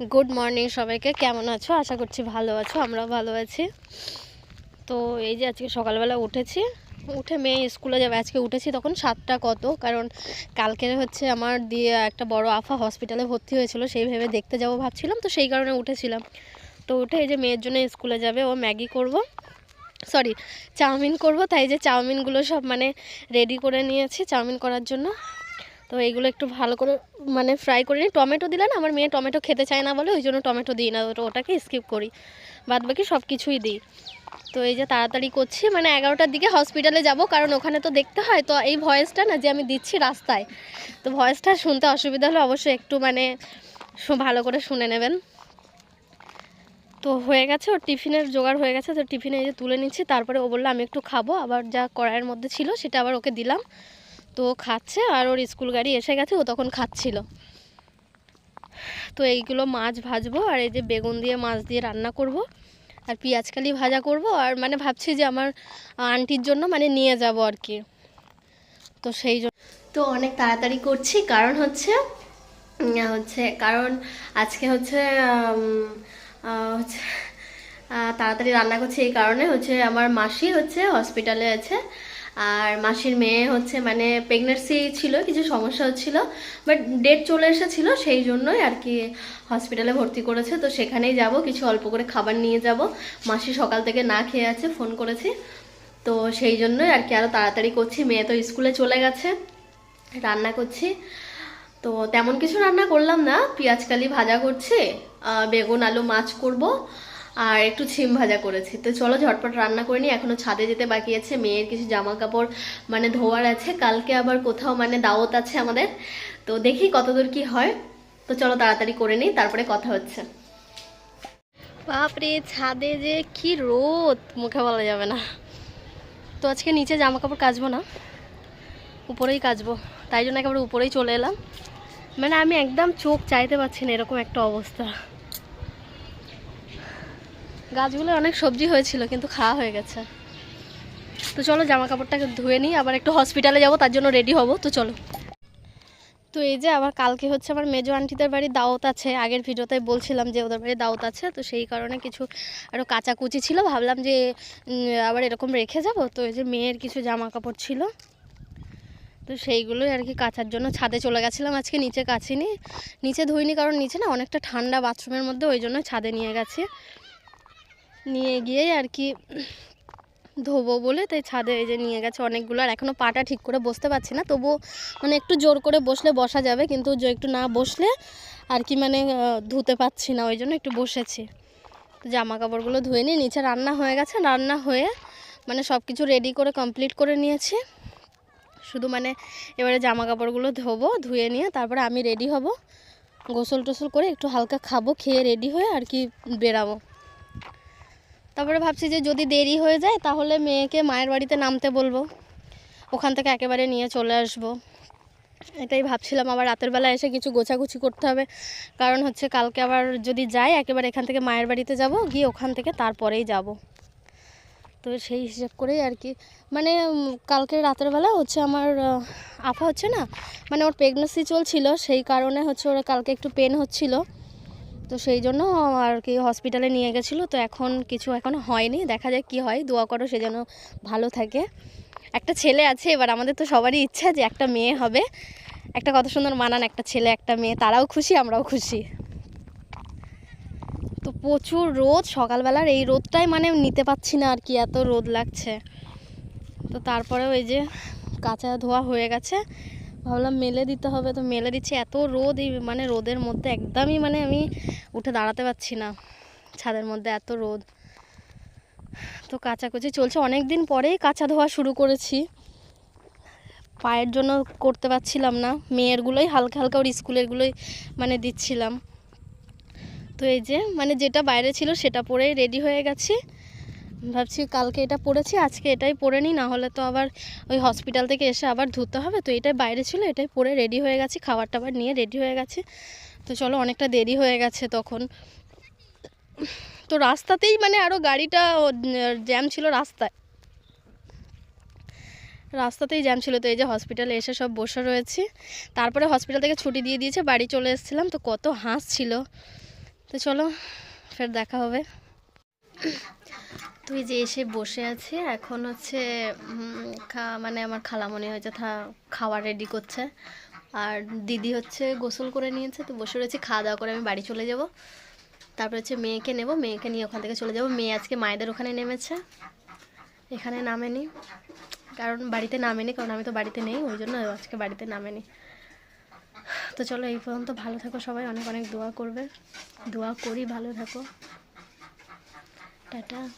Good morning সবাইকে। কেমন আছো? আশা করছি ভালো আছো, আমরাও ভালো আছি। তো এই যে আজকে সকালবেলা উঠেছি, উঠে মেয়ে স্কুলে যাবে। আজকে উঠেছি তখন সাতটা কত? কারণ কালকে হচ্ছে আমার দিয়ে একটা বড় আফা হসপিটালে ভর্তি হয়েছিল, সেই ভেবে দেখতে যাব ভাবছিলাম, তো সেই কারণে উঠেছিলাম। তো উঠে এই যে মেয়ের জন্য স্কুলে যাবে, ও ম্যাগি করব। সরি চাউমিন করব, তাই যে চাউমিনগুলো সব মানে রেডি করে নিয়েছি, চাউমিন করার জন্য। তো এইগুলো একটু ভালো করে মানে ফ্রাই করে নিই। টমেটো দিলে না, আমার মেয়ে টমেটো খেতে চায় না বলে, ওই জন্য টমেটো দিই না ওটা ওটাকে স্কিপ করি। বাদ বাকি সব কিছুই দিই। তো এই যে তাড়াতাড়ি করছি মানে এগারোটার দিকে হসপিটালে যাব, কারণ ওখানে তো দেখতে হয়, তো এই ভয়েসটা না যে আমি দিচ্ছি রাস্তায়, তো ভয়েসটা শুনতে অসুবিধা হলে অবশ্যই একটু মানে ভালো করে শুনে নেবেন। তো হয়ে গেছে, ওর টিফিনের জোগাড় হয়ে গেছে, তো টিফিনে এই যে তুলে নিচ্ছি, তারপরে ও বলল, আমি একটু খাব। আবার যা কড়াইয়ের মধ্যে ছিল, সেটা আবার ওকে দিলাম। তো খাচ্ছে আর ওর স্কুল গাড়ি এসে গেছে, ও তখন খাচ্ছিল। তো এইগুলো মাছ ভাজবো আর এই যে বেগুন দিয়ে মাছ দিয়ে রান্না করব আর পেঁয়াজকালি ভাজা করব আর মানে ভাবছি যে আমার আন্টির জন্য মানে নিয়ে যাব আর কি। তো সেই জন্য তো অনেক তাড়াতাড়ি করছি, কারণ হচ্ছে হচ্ছে, কারণ আজকে হচ্ছে হচ্ছে তাড়াতাড়ি রান্না করছি এই কারণে হচ্ছে আমার মাসি হচ্ছে হসপিটালে আছে আর মাসির মেয়ে হচ্ছে মানে প্রেগনেন্সি ছিল, কিছু সমস্যা হচ্ছিল বাট ডেট চলে এসেছিল, সেই জন্যই আর কি হসপিটালে ভর্তি করেছে। তো সেখানেই যাব, কিছু অল্প করে খাবার নিয়ে যাব। মাসি সকাল থেকে না খেয়ে আছে ফোন করেছি। তো সেই জন্যই আর কি আরও তাড়াতাড়ি করছি, মেয়ে তো স্কুলে চলে গেছে, রান্না করছি। তো তেমন কিছু রান্না করলাম না পেঁয়াজকালি ভাজা করছি বেগুন, আলু মাছ করব। আর একটু ছিম ভাজা করেছি। তো চলো ঝটপট রান্না করে নিই। এখনও ছাদে যেতে বাকি আছে। মেয়ের কিছু জামা কাপড় মানে ধোয়ার আছে। কালকে আবার কোথাও মানে দাওয়াত আছে আমাদের। তো দেখি কতদূর কি হয়। তো চলো তাড়াতাড়ি করে নিই, তারপরে কথা হচ্ছে। বাপরে, ছাদে যে কি রোদ! মুখে বলা যাবে না। তো আজকে নিচে জামা কাপড় কাচবো না। উপরেই কাচবো। তাই জন্য একেবারে উপরেই চলে এলাম। মানে আমি একদম চোখ চাইতে পারছি না এরকম একটা অবস্থা। গাছগুলো অনেক সবজি হয়েছিল, কিন্তু খাওয়া হয়ে গেছে। তো চলো জামা কাপড়টাকে ধুয়ে নিই, আবার একটু হসপিটালে যাব, তার জন্য রেডি হব, তো চলো। তো এই যে আবার কালকে হচ্ছে আমার মেজো আন্টিদের বাড়ি দাওয়াত আছে, আগের ভিডিওতে বলছিলাম যে ওদের বাড়ি দাওয়াত আছে, তো সেই কারণে কিছু আরও কাচাকুচি ছিল, ভাবলাম যে আবার এরকম রেখে যাব, তো এই যে মেয়ের কিছু জামা কাপড় ছিল। তো সেইগুলোই আর কি কাচার জন্য ছাদে চলে গেছিলাম, আজকে নিচে কাচিনি। নিচে ধুইনি, কারণ নিচে না অনেকটা ঠান্ডা বাথরুমের মধ্যে, ওই জন্য ছাদে নিয়ে গেছি। নিয়ে গিয়েই আর কি ধোবো বলে, তাই ছাদে এই যে নিয়ে গেছে অনেকগুলো। আর এখনও পাটা ঠিক করে বসতে পারছি না, তবুও মানে একটু জোর করে বসলে বসা যাবে, কিন্তু যে একটু না বসলে আর কি মানে ধুতে পারছি না, ওই জন্য একটু বসেছি। জামা কাপড়গুলো ধুয়ে নিই, নিচে রান্না হয়ে গেছে, রান্না হয়ে মানে সব কিছু রেডি করে কমপ্লিট করে নিয়েছি। শুধু মানে এবারে জামা কাপড়গুলো ধোবো, ধুয়ে নিয়ে তারপরে আমি রেডি হব। গোসল টোসল করে একটু হালকা খাব, খেয়ে রেডি হয়ে আর কি বেরাবো। তারপরে ভাবছি যে যদি দেরি হয়ে যায়, তাহলে মেয়েকে মায়ের বাড়িতে নামতে বলব। ওখান থেকে একেবারে নিয়ে চলে আসব। এটাই ভাবছিলাম। আবার রাতের বেলা এসে কিছু গোছাগুছি করতে হবে। কারণ হচ্ছে কালকে আবার যদি যাই, একেবারে এখান থেকে মায়ের বাড়িতে যাব, গিয়ে ওখান থেকে তারপরেই যাব। তো সেই হিসাব করেই আর কি। মানে কালকে রাতের বেলা হচ্ছে আমার আফা হচ্ছে না মানে ওর প্রেগনেন্সি চলছিল, সেই কারণে হচ্ছে ওরা কালকে একটু পেন হচ্ছিল। তো সেই জন্য আর কি হসপিটালে নিয়ে গেছিল। তো এখন কিছু এখনও হয়নি, দেখা যাক কি হয়, দোয়া করো সে যেন ভালো থাকে। একটা ছেলে আছে, এবার আমাদের তো সবারই ইচ্ছা যে একটা মেয়ে হবে। একটা কত সুন্দর মানান একটা ছেলে, একটা মেয়ে, তারাও খুশি, আমরাও খুশি। তো প্রচুর রোদ, সকালবেলার এই রোদটাই মানে নিতে পারছি না আর কি, এত রোদ লাগছে। তো তারপরেও এই যে কাঁচা ধোয়া হয়ে গেছে। ভাবলাম মেলে দিতে হবে। তো মেলে দিচ্ছি। এত রোদ এই মানে রোদের মধ্যে একদমই মানে আমি উঠে দাঁড়াতে পারছি না। ছাদের মধ্যে এত রোদ। তো কাচাকুচি চলছে। অনেক দিন পরেই কাঁচা ধোয়া শুরু করেছি। পায়ের জন্য করতে পারছিলাম না। মেয়েরগুলোই হালকা হালকা ওর স্কুলেরগুলোই মানে দিচ্ছিলাম। তো এই যে মানে যেটা বাইরে ছিল সেটা পরেই রেডি হয়ে গেছি। ভাবছি কালকে এটা পরেছি আজকে এটাই পরে নিই না হলে তো আবার ওই হসপিটাল থেকে এসে আবার ধুতে হবে। তো এটাই বাইরে ছিল, এটাই পরে রেডি হয়ে গেছি খাবার টাবার নিয়ে রেডি হয়ে গেছে। তো চলো অনেকটা দেরি হয়ে গেছে তখন। তো রাস্তাতেই মানে আরও গাড়িটা জ্যাম ছিল রাস্তায়। রাস্তাতেই জ্যাম ছিল, তো এই যে হসপিটালে এসে সব বসে রয়েছি। তারপরে হসপিটাল থেকে ছুটি দিয়ে দিয়েছে, বাড়ি চলে এসেছিলাম, তো কত হাঁস ছিল। তো চলো, ফের দেখা হবে। তুই যে এসে বসে আছি, এখন হচ্ছে মানে আমার খালামণি হয়েছে খাওয়া রেডি করছে। আর দিদি হচ্ছে গোসল করে নিয়েছে, তো বসে রয়েছে, খাওয়া দাওয়া করে আমি বাড়ি চলে যাব। তারপর হচ্ছে মেয়েকে নেব, মেয়েকে নিয়ে ওখান থেকে চলে যাব। মেয়ে আজকে মায়েদের ওখানে নেমেছে, এখানে নামেনি। কারণ বাড়িতে নামেনি, কারণ আমি তো বাড়িতে নেই, ওই জন্য আজকে বাড়িতে নামেনি। তো চলো, এই পর্যন্ত ভালো থাকো সবাই, অনেক অনেক দোয়া করবে। দোয়া করি, ভালো থাকো। 打蛋